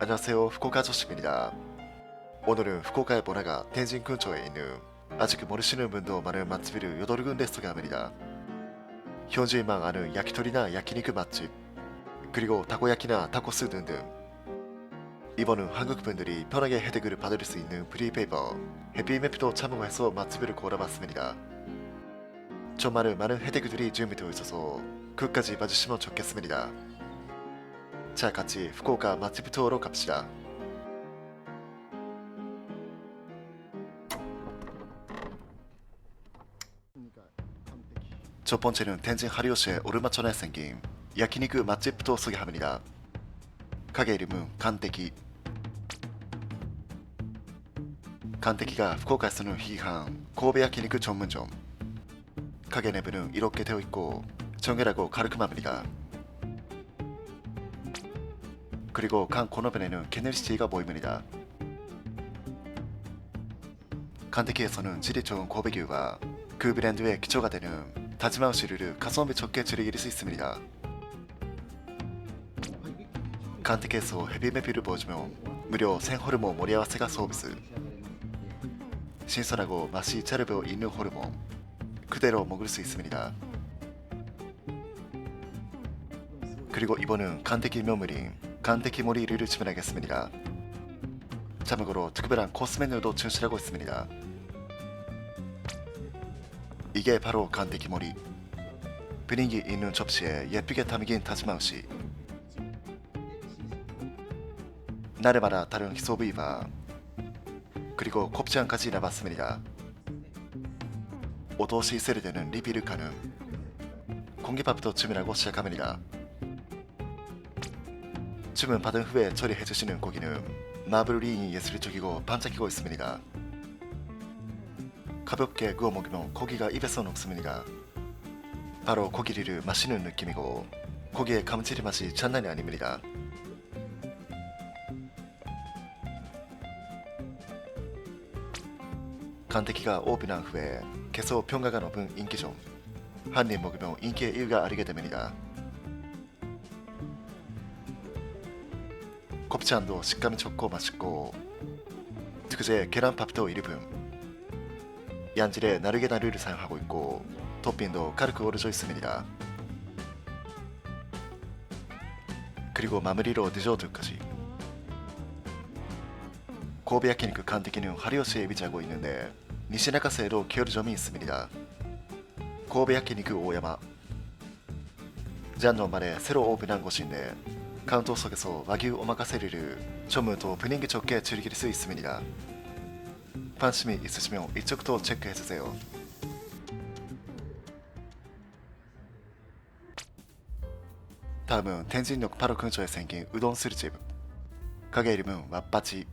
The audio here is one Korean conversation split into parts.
안녕하세요 후쿠오카 조심입니다. 오늘은 후쿠오카의 번화가 텐진 근처에 있는 아직 모르시는 분도 많은 맛집을 여덟 군데 소개합니다. 현지인만 아는 야키토리나 야키니크 맛집 그리고 타코야키나 타코스 등등 이번은 한국 분들이 편하게 혜택을 받을 수 있는 프리페이퍼 해피맵도 참고해서 맛집을 골라봤습니다. 정말 많은 혜택들이 준비되어 있어서 끝까지 봐주시면 좋겠습니다. 자 같이 후쿠오카 맛집 투어로 갑시다. 첫 번째는 텐진 하리오시의 오르마천에 생긴 야키니크 맛집부터 소개합니다. 가게 이름은 간테키. 간테키가 후쿠오카에서는 희귀한 고베 야키니크 전문점. 가게 내부는 이렇게 되어 있고 정결하고 가르큼합니다. 그리고 간 코너변에는 케네리시티가 보입니다. 간테키에서는 질이 좋은 고베교가 그 브랜드의 기초가 되는 다즈마우시르를 가성비 좋게 즐길 수 있습니다. 간테키에서 헤비메피를 보여주면 무료 생호르몬 모리아와세가 서비스 신선하고 맛이 잘 배어 있는 호르몬 그대로 먹을 수 있습니다. 그리고 이번은 간테키 면물인 간테키 모리를 주문하겠습니다. 참고로 특별한 코스 메뉴도 진출하고 있습니다. 이게 바로 간테키 모리. 분위기 있는 접시에 예쁘게 담긴 다즈마우시. 날마다 다른 히소부이와 그리고 곱창까지 남았습니다. 오도시 세르되는 리뷰를 가는 공기밥도 주문하고 시작합니다. 주문 받은 후에 처리해 주시는 고기는 마블 링이 예술적이고 반짝이고 있습니다. 가볍게 구워 먹으면 고기가 입에서 녹습니다. 바로 고기리를 마시는 느낌이고 고기의 감칠맛이 장난이 아닙니다. 간테키가 오픈한 후에 계속 평가가 높은 인기종 한입 먹으면 인기의 이유가 알게 됩니다. 곱창도 식감이 좋고 맛있고. 특제 계란밥도 일품 양질의 나르게 나르를 사용하고 있고 토핑도 가르크 오르져 있습니다. 그리고 마무리로 디저트까지. 고베 야키니크 간테키는 하리오시에 위치하고 있는데 니시나카세에도 계열점이 있습니다. 고베 야키니크 오야마. 작년 말에 새로 오픈한 곳인데 카운터 속에서 와규 오마카세리를 전문도 분위기 좋게 즐길 수 있습니다. 관심이 있으시면 이쪽도 체크해주세요. 다음은 텐진역 바로 근처에 생긴 우동 스리집. 가게 이름은 왓바지.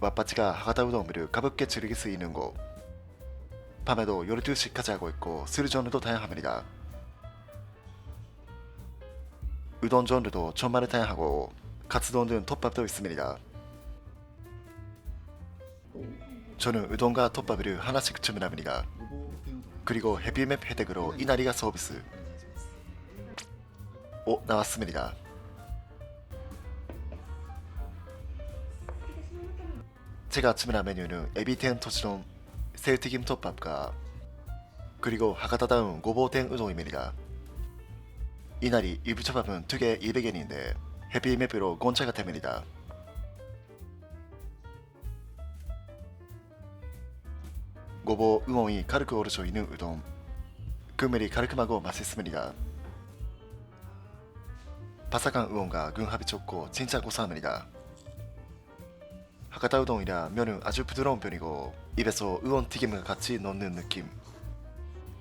왓바지가 하가다 우동을 가볍게 즐길 수 있는 곳. 밤에도 12시까지 하고 있고 스리 전류도 다양합니다. 우동 전류도 정말 다양하고 카츠돈 등 톱밥도 있습니다. 저는 우동과 톱밥을 하나씩 주문합니다. 그리고 헤비맵 혜택으로 이나리가 서비스. 오 나왔습니다. 제가 주문한 메뉴는 에비텐 토치돈 새우튀김 톱밥과 그리고 하가다다운 고보텐 우동입니다. 이날이 유부초밥은 두개 200엔인데 해피맵으로 공짜가 됩니다. 고보 우엉이 가르크 오르져 있는 우동 국물이 가르크하고 맛있습니다. 바삭한 우엉과 궁합이 좋고 진짜 고소합니다. 하가다 우동이라 면은 아주 부드러운 편이고 입에서 우엉 튀김과 같이 넣는 느낌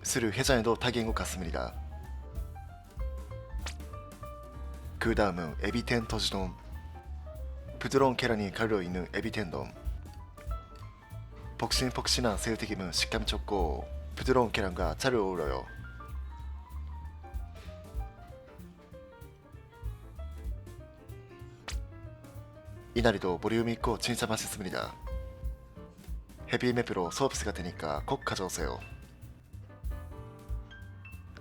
스루 해장에도 딱인 것 같습니다. 그 다음은 에비텐 토지돔. 부드러운 계란이 갈려있는 에비텐돔. 폭신폭신한 새우튀김은 식감이 좋고 부드러운 계란과 잘 어울려요. 이날이도 보리움이 있고 진짜 맛있습니다. 헤비맵으로 서비스가 되니까 꼭 가져오세요.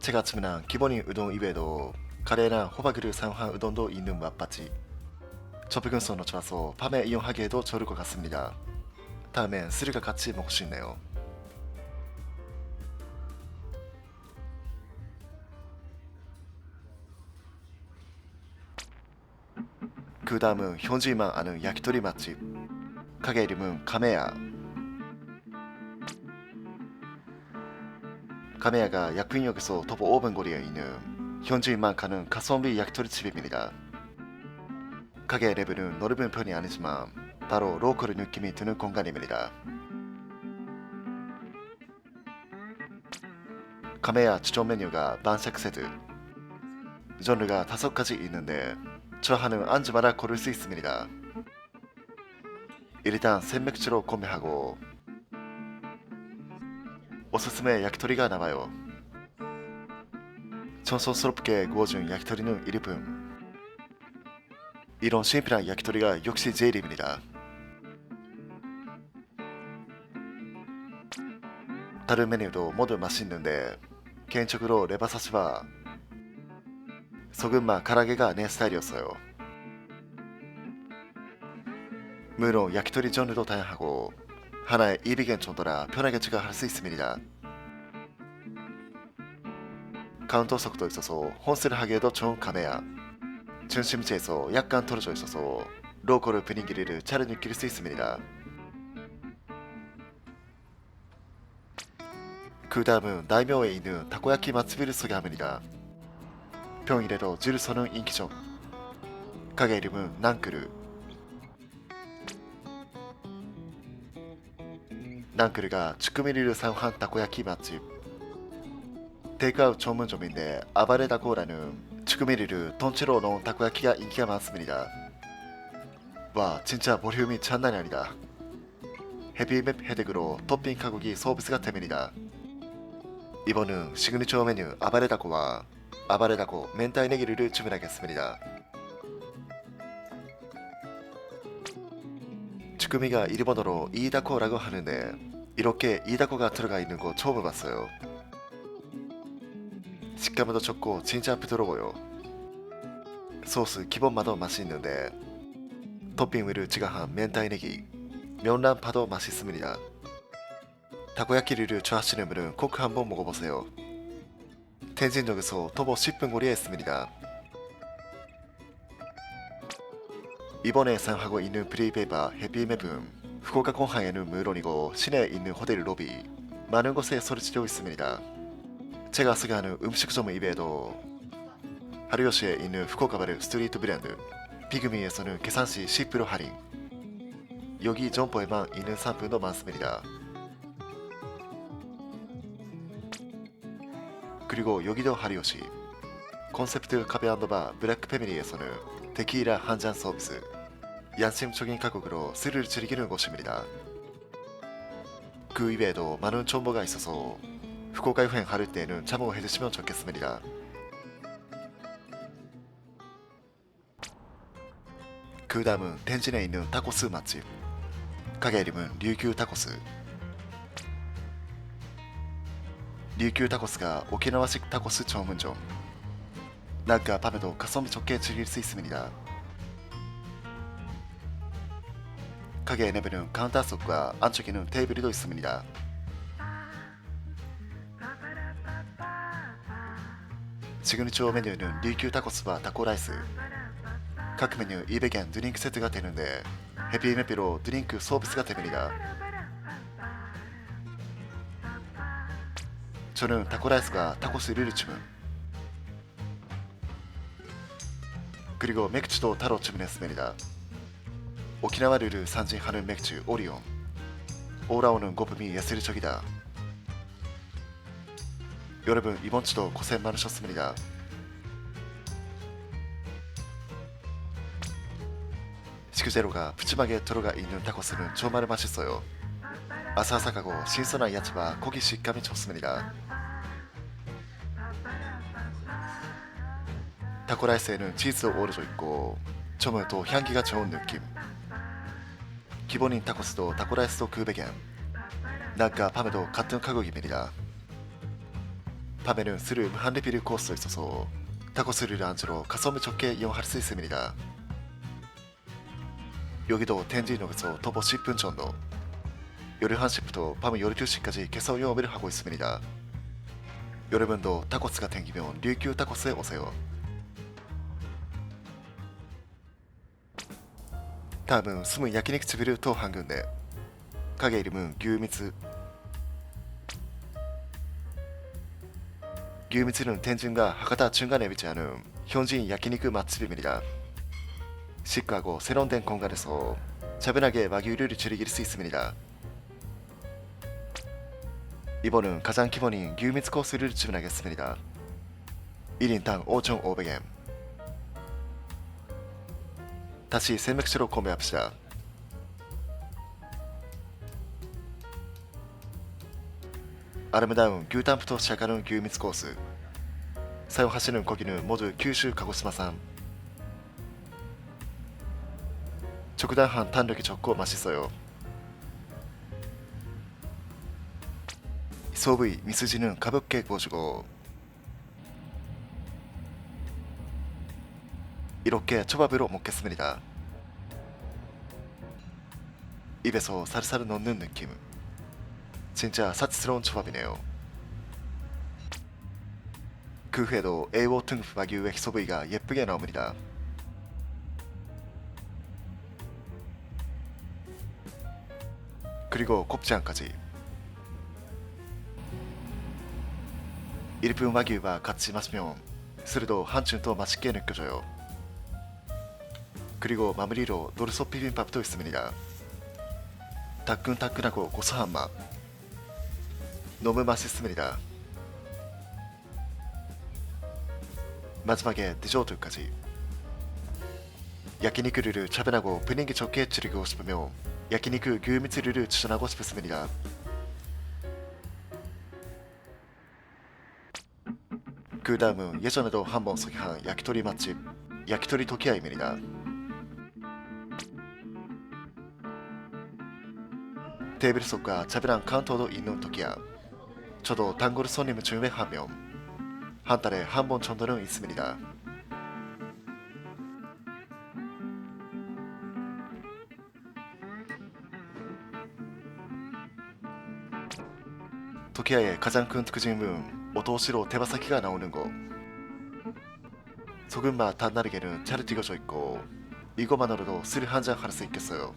제가 주문한 기본인 우동 이외에도 카레나 호박을 사용한 우동도 있는 맛바지. 접근성도 좋아서 밤에 이용하기에도 좋을 것 같습니다. 다음엔 스리가 같이 먹고 싶네요. 그 다음은 현지인만 아는 야키토리 맛집. 가게 이름은 카메야. 카메야가 약빈역에서 도보 5분 거리에 있는 현지인만 가는 가성비 야키토리 집입니다. 가게 레벨은 넓은 편이 아니지만 바로 로컬 느낌이 드는 공간입니다. 카메야 추천 메뉴가 반색 세트. genre 다섯 가지 있는데 좋아하는 안주마다 고를 수 있습니다. 일단 생맥주로 구매하고 오스스메 야키토리가 나와요. 정성스럽게 구워준 야키토리는 1분. 이런 심플한 야키토리가 역시 제일입니다. 다른 메뉴도 모두 맛있는데 개인적으로 레바사시와 소금맛 가라게가 내 스타일이었어요. 물론 야키토리 종류도 다양하고 하나에 200엔 정도라 편하게 추가할 수 있습니다. 카운터 속도 있어서 혼스를 하기에도 좋은 카메라. 중심지에서 약간 떨어져 있어서 로컬 분위기를 잘 느낄 수 있습니다. 그 다음은 나이묘에 있는 타코야키 맛집을 소개합니다. 평일에도 줄 서는 인기점. 가게 이름은 난크르. 난크르가 쭈꾸미리를 사용한 타코야키 맛집. 테이크아웃 전문점인데 아바레다코라는 쭈꾸미리를 통째로 넣은 타코야키가 인기가 많습니다. 와 진짜 볼륨이 장난이 아니다. 헤비맵 혜택으로 토핑 가격이 서비스가 됩니다. 이번은 시그니처 메뉴 아바레다코와 아바레다코 멘타이 네기를 주문하겠습니다. 쭈꾸미가 일본어로 이다코라고 하는데 이렇게 이다코가 들어가 있는 거 처음 봤어요. 식감도 좋고 진짜 부드러워요. 소스 기본마도 맛있는데 토핑 위를 지가한 멘타이 네기 면란파도 맛있습니다. 타코야키리를 좋아하시는 분은 꼭 한번 먹어보세요. 텐진역에서 도보 10분 거리에 있습니다. 이번에 사용하고 있는 브레이베바 해피맵은 후쿠오카 공항에는 물론이고 시내에 있는 호텔 로비 많은 곳에 설치되어 있습니다. 제가 소개하는 음식점 이외에도 하루요시에 있는 후쿠오카바르 스트리트 브랜드 피그미에서는 계산시 10% 할인 여기 점포에만 있는 상품도 많습니다. 그리고 여기도 하리요시 콘셉트 카페&바 블랙 패밀리에서는 데키라 한 잔 서비스 양심적인 가격으로 술을 즐기는 곳입니다. 그 이외에도 많은 정보가 있어서 후쿠오카 여행할 때는 참고해 주시면 좋겠습니다. 그 다음은 텐진에 있는 타코스 맛집. 가게 이름은 류규 타코스. 류규 타코스가 오키나와식 타코스 전문점. 낮과 밤에도 가성비 좋게 즐길 수 있습니다. 가게 내부는 카운터 속과 안쪽에는 테이블도 있습니다 시그니처 메뉴는 류규 타코스와 타코 라이스 각 메뉴 200엔 드링크 세트가 되는데 해피메피로 드링크 서비스가 됩니다. 저는 타코라이스가 타코스 1를 주문 그리고 맥주도 따로 주문했습니다. 오키나와를 산지하는 맥주 오리온 오라오는 고품이 예술적이다. 여러분 이번 주도 고생 많으셨습니다. 식재료가 푸짐하게 들어가 있는 타코스는 정말 맛있어요. 아삭아삭하고 신선한 야채와 고기 식감이 좋습니다. 타코라이스에는 치즈 오르져 있고 정말 또 향기가 좋은 느낌. 기본인 타코스도 타코라이스도 그 배경. 낮과 밤에도 같은 가격입니다. 밤에는 스름 한 리필 코스가 있어서 타코스 라운지로 가성비 좋게 이용할 수 있습니다. 여기도 텐지역에서 도보 10분 정도夜 1시부터 밤 12시까지 계속 영업을 하고 있습니다. 여러분도 타코스가 땡기면 류큐 타코스에 오세요. 다음은 숨은 야키니크 집을 또한 군데 가게 이름은 규미츠 규미츠는 텐진과 하가다 중간에 위치하는 현지인 야키니크 맛집입니다. 시크하고 세련된 공간에서 차분하게 와규를 즐길 수 있습니다. 이번은 가장 기본인 규미츠 코스를 주문하겠습니다. 1인당 5,500엔 다시 생맥주로 구매합시다. アルムダウン牛タンプとシャカルン牛密コース。さよ走るコギヌぬモドゥ九州鹿児島産直弾班単力直行マシソヨ。総部位ミスジヌン歌舞伎55色気チョバブロモッケスメリダイベソサルサルのヌンヌキム。 진짜 사치스러운 초밥이네요. 그 후에도 A5 등급 와규의 소부이가 예쁘게 나옵니다. 그리고 곱창까지. 일품 와규와 같이 마시면 술도 한층 더 맛있게 느껴져요. 그리고 마무리로 노르소 비빔밥도 있습니다. 따끈따끈하고 고소한 맛. 너무 맛있습니다. 마지막에 디저트까지. 야키니크를 차분하고 분위기 좋게 즐기고 싶으면 야키니크 규미츠를 추천하고 싶습니다. 그 다음은 예전에도 한번 소개한 야키토리 맛집 야키토리 도키아입니다. 테이블 속과 차분한 카운터도 있는 도키아. 저도 단골 손님을 준비하면 한 달에 한 번 정도는 있습니다. 도키아의 가장 큰 특징은 오토시로 대바사키가 나오는 거. 소금맛 단나르게는 잘 튀겨져 있고 이것만으로도 술한잔 할 수 있겠어요.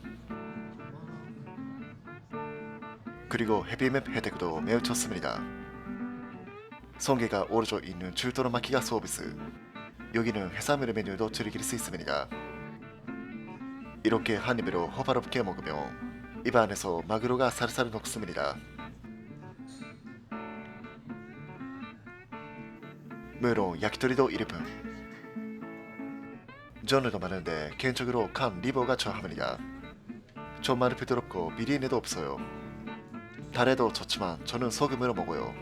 그리고 헤비맵 혜택도 매우 좋습니다. 성게가 오르져 있는 줄도로 마키가 서비스. 여기는 해산물 메뉴도 즐길 수 있습니다. 이렇게 한 입으로 호바롭게 먹으면 입 안에서 마그로가 살살 녹습니다. 물론 야키토리도 1분. 전에도 많은데 개인적으로 칸 리버가 좋아합니다. 정말 부드럽고 비린내도 없어요. 달에도 좋지만 저는 소금으로 먹어요.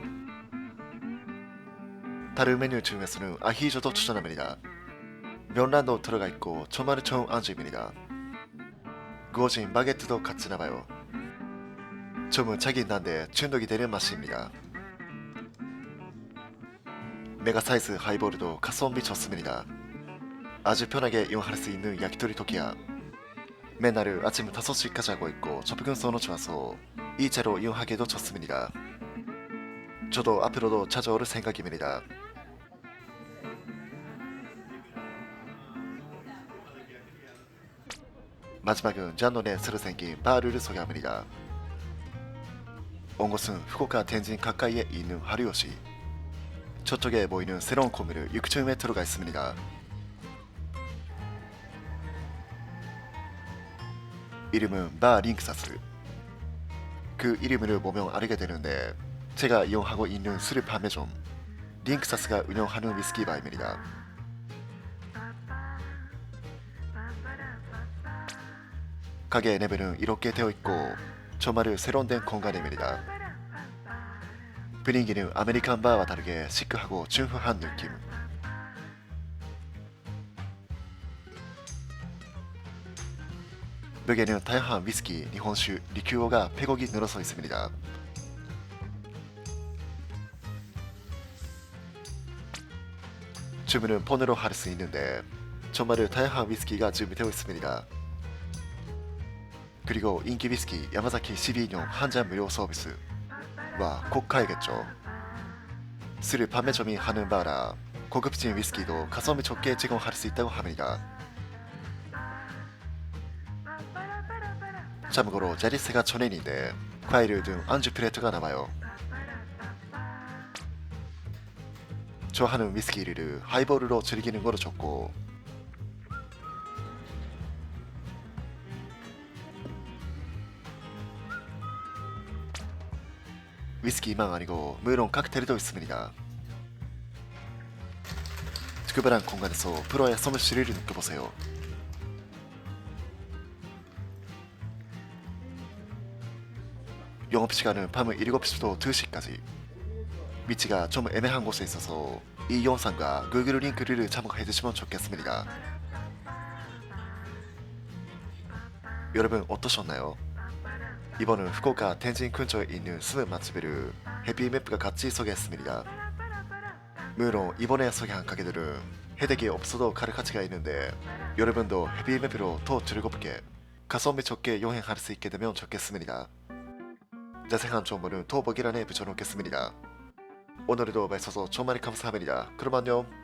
다른 메뉴 중에서는 아히조도 추천합니다. 면란도 들어가 있고 정말 좋은 안주입니다. 구워진 바게트도 같이 나와요. 점은 차긴 한데 중독이 되는 맛입니다. 메가 사이즈 하이볼도 가성비 좋습니다. 아주 편하게 이용할 수 있는 야키토리 도키야. 맨날 아침 5시까지 하고 있고 접근성도 좋아서 이 채로 이용하기도 좋습니다. 저도 앞으로도 찾아올 생각입니다. 마지막은 잔논에 새로 생긴 바르를 소개합니다. 온 곳은 후쿠오카 텐진 가까이에 있는 하루요시. 저쪽에 보이는 새로운 건물을 6층에 들어가 있습니다. 이름은 바 링크사스. 그 이름을 보면 알게 되는데 제가 이용하고 있는 술을 판매 점 링크사스가 운영하는 위스키 바입니다. 가게 내부는 이렇게 되어 있고 정말 세련된 공간입니다. 분위기는 아메리칸 바와 다르게 시크하고 중후한 느낌. 벽에는 다양한 위스키, 일본酒, 리큐어가 폐곡이 늘어서 있습니다. 주문은 폰으로 할 수 있는데 정말 다양한 위스키가 준비되어 있습니다. 그리고 인기 위스키 야마자키 12년 한잔 무료 서비스 와꼭 가야겠죠. 술을 판매점이 하는 바라 고급진 위스키도 가성비 좋게 제공할 수 있다고 합니다. 참고로 자리세가 천엔인데 과일 등 안주 플레이트가 남아요. 좋아하는 위스키를 하이볼로 즐기는 거로 좋고 위스키만 아니고 물론 칵테일도 있습니다. 특별한 공간에서 프로의 솜씨를 느껴보세요. 영업시간은 밤 7시부터 2시까지 위치가 좀 애매한 곳에 있어서 이 영상과 구글 링크를 참고해주시면 좋겠습니다. 여러분 어떠셨나요? 이번은 후쿠오카 텐진 근처에 있는 스무 맛집을 해피맵과 같이 소개했습니다. 물론 이번에 소개한 가게들은 혜택이 없어도 갈 가치가 있는데 여러분도 해피맵으로 더 즐겁게 가성비 좋게 여행할 수 있게 되면 좋겠습니다. 자세한 정보는 더보기란에 붙여놓겠습니다. 오늘도 마쳐서 정말 감사합니다. 그럼 안녕.